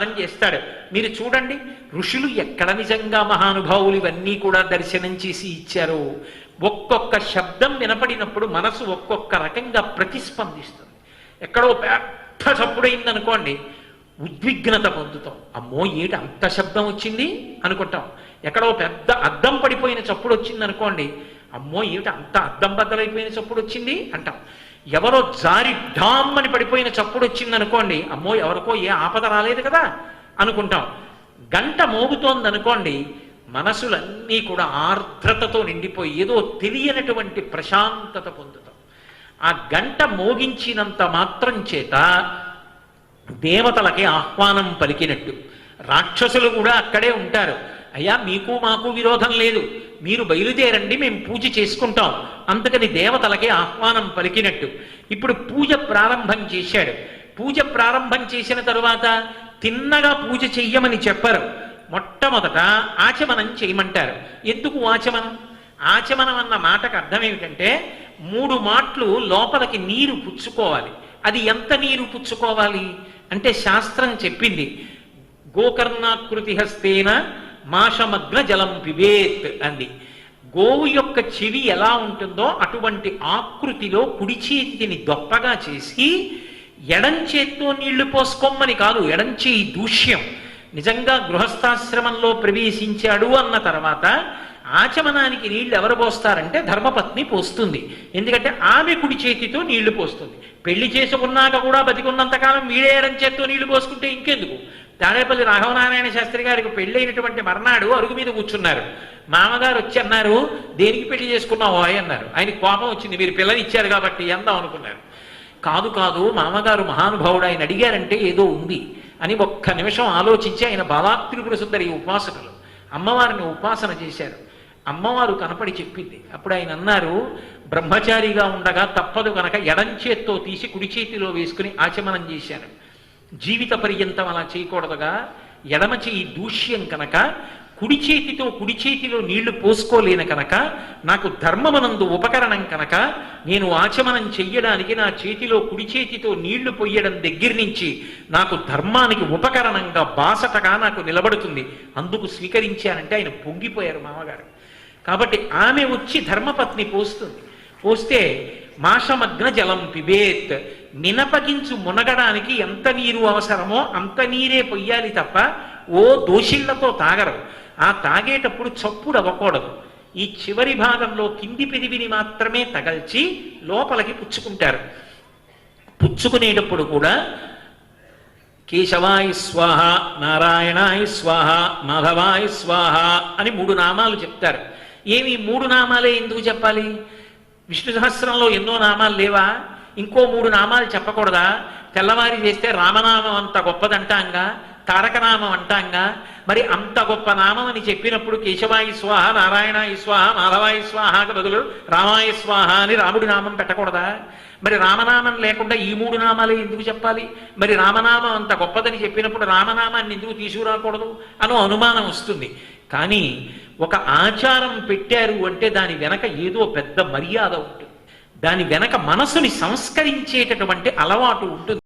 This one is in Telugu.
ఆశీర్వాదం చేస్తాడు. మీరు చూడండి ఋషులు ఎక్కడ నిజంగా మహానుభావులు ఇవన్నీ కూడా దర్శనం చేసి ఇచ్చారో? ఒక్కొక్క శబ్దం వినపడినప్పుడు మనసు ఒక్కొక్క రకంగా ప్రతిస్పందిస్తుంది. ఎక్కడో పెద్ద చప్పుడైందనుకోండి ఉద్విగ్నత పొందుతాం. అమ్మో ఏటి అంత శబ్దం వచ్చింది? అనుకుంటాం. ఎక్కడో పెద్ద అద్దం పడిపోయిన చప్పుడు వచ్చింది అనుకోండి అమ్మో ఏమిటి అంత అద్దం బద్దలైపోయిన చప్పుడు వచ్చింది? అంటాం. ఎవరో జారి డామ్ అని పడిపోయిన చప్పుడు వచ్చింది అనుకోండి అమ్మో ఎవరికో ఏ ఆపద రాలేదు కదా అనుకుంటాం. గంట మోగుతోంది అనుకోండి మనసులన్నీ కూడా ఆర్ద్రతతో నిండిపోయి ఏదో తెలియనటువంటి ప్రశాంతత పొందుతాం. ఆ గంట మోగించినంత మాత్రం చేత దేవతలకి ఆహ్వానం పలికినట్టు. రాక్షసులు కూడా అక్కడే ఉంటారు. అయ్యా మీకు మాకు విరోధం లేదు. మీరు బయలుదేరండి మేము పూజ చేసుకుంటాం. అందుకని దేవతలకి ఆహ్వానం పలికినట్టు. ఇప్పుడు పూజ ప్రారంభం చేశాడు. పూజ ప్రారంభం చేసిన తరువాత తిన్నగా పూజ చెయ్యమని చెప్పరు. మొట్టమొదట ఆచమనం చేయమంటారు. ఎందుకు ఆచమనం? ఆచమనం అన్న మాటకు అర్థం ఏమిటంటే మూడు మాటలు లోపలికి నీరు పుచ్చుకోవాలి. అది ఎంత నీరు పుచ్చుకోవాలి? అంటే శాస్త్రం చెప్పింది గోకర్ణాకృతి హస్తేన మాషమగ్న జలం పిబేత్ అంది. గోవు యొక్క చెవి ఎలా ఉంటుందో అటువంటి ఆకృతిలో కుడి చేతిని దొప్పగా చేసి ఎడం చేత్తో నీళ్ళు పోసుకోమని కాదు ఎడం చేయి దూష్యం. నిజంగా గృహస్థాశ్రమంలో ప్రవేశించాడు అన్న తర్వాత ఆచమనానికి నీళ్ళు ఎవరు పోస్తారంటే ధర్మపత్ని పోస్తుంది. ఎందుకంటే ఆమె కుడి చేతితో నీళ్ళు పోస్తుంది. పెళ్ళి చేసుకున్నాక కూడా బతికున్నంతకాలం వీడే ఎడం చేత్తో నీళ్ళు పోసుకుంటే ఇంకెందుకు? తాడేపల్లి రాఘవనారాయణ శాస్త్రి గారికి పెళ్ళైనటువంటి మర్నాడు అరుగు మీద కూర్చున్నారు. మామగారు వచ్చి అన్నారు దేనికి పెళ్ళి చేసుకున్నావు అన్నారు. ఆయన కోపం వచ్చింది మీరు పిల్లని ఇచ్చారు కాబట్టి ఎందాం అనుకున్నారు. కాదు కాదు మామగారు మహానుభావుడు ఆయన అడిగారంటే ఏదో ఉంది అని ఒక్క నిమిషం ఆలోచించి ఆయన బాలాత్రిపుర సుందరి ఉపాసకులు అమ్మవారిని ఉపాసన చేశారు. అమ్మవారు కనపడి చెప్పింది. అప్పుడు ఆయన అన్నారు బ్రహ్మచారిగా ఉండగా తప్పదు కనుక ఎడం చేత్తో తీసి కుడి చేతిలో వేసుకుని ఆచమనం చేశారు జీవిత పర్యంతం అలా చేయకూడదుగా. ఎడమ చేయి దూష్యం కనుక కుడి చేతితో కుడి చేతిలో నీళ్ళు పోసుకోలేను కనుక నాకు ధర్మమనందు ఉపకరణం కనుక నేను ఆచమనం చెయ్యడానికి నా చేతిలో కుడి చేతితో నీళ్ళు పొయ్యడం దగ్గర నుంచి నాకు ధర్మానికి ఉపకరణంగా బాసటగా నాకు నిలబడుతుంది. అందుకు స్వీకరించానంటే ఆయన పొంగిపోయారు మామగారు. కాబట్టి ఆమె వచ్చి ధర్మపత్ని పోస్తుంది. పోస్తే మాషమగ్న జలం పిబేత్. మినపగించు మునగడానికి ఎంత నీరు అవసరమో అంత నీరే పొయ్యాలి తప్ప ఓ దోషిళ్ళతో తాగరు. ఆ తాగేటప్పుడు చప్పుడు అవ్వకూడదు ఈ చివరి భాగంలో కింది పెదివిని మాత్రమే తగల్చి లోపలికి పుచ్చుకుంటారు. పుచ్చుకునేటప్పుడు కూడా కేశవాయ స్వాహ నారాయణాయ స్వాహ మాధవాయ స్వాహ అని మూడు నామాలు చెప్తారు. ఏమి మూడు నామాలే ఎందుకు చెప్పాలి? విష్ణు సహస్రంలో ఎన్నో నామాలు లేవా? ఇంకో మూడు నామాలు చెప్పకూడదా? తెల్లవారి చేస్తే రామనామం అంత గొప్పదంటాంగా? తారకనామం అంటాంగా? మరి అంత గొప్ప నామం అని చెప్పినప్పుడు కేశవాయి స్వాహ నారాయణ స్వాహ మాధవాయ స్వాహకు బదులు రామాయ స్వాహ అని రాముడి నామం పెట్టకూడదా? మరి రామనామం లేకుండా ఈ మూడు నామాలే ఎందుకు చెప్పాలి? మరి రామనామం అంత గొప్పదని చెప్పినప్పుడు రామనామాన్ని ఎందుకు తీసుకురాకూడదు? అనో అనుమానం వస్తుంది. కానీ ఒక ఆచారం పెట్టారు అంటే దాని వెనక ఏదో పెద్ద మర్యాద ఉంటుంది. దాని వెనక మనసుని సంస్కరించేటటువంటి అలవాటు ఉంటుంది.